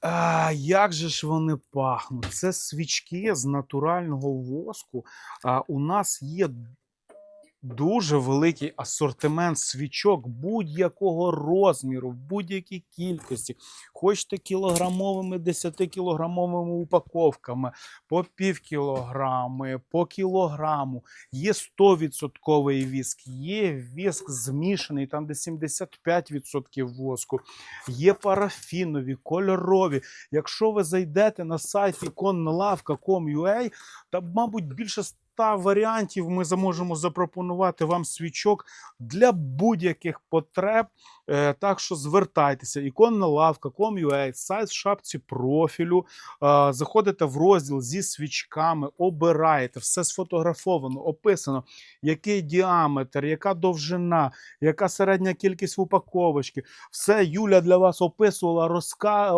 А, як же ж вони пахнуть? Це свічки з натурального воску. А, у нас є дуже великий асортимент свічок будь-якого розміру, в будь-якій кількості. Хочете кілограмовими, 10-кілограмовими упаковками, по пів кілограми, по кілограму. Є 100% віск, є віск змішаний, там де 75% воску, є парафінові, кольорові. Якщо ви зайдете на сайт iconnalavka.com.ua, там, мабуть, більше ста варіантів ми зможемо запропонувати вам свічок для будь-яких потреб. Е, Так що звертайтеся, іконна лавка, com.ua, сайт в шапці профілю. Е, Заходите в розділ зі свічками, обираєте, все сфотографовано, описано, який діаметр, яка довжина, яка середня кількість упаковочки. Все Юля для вас описувала, розка...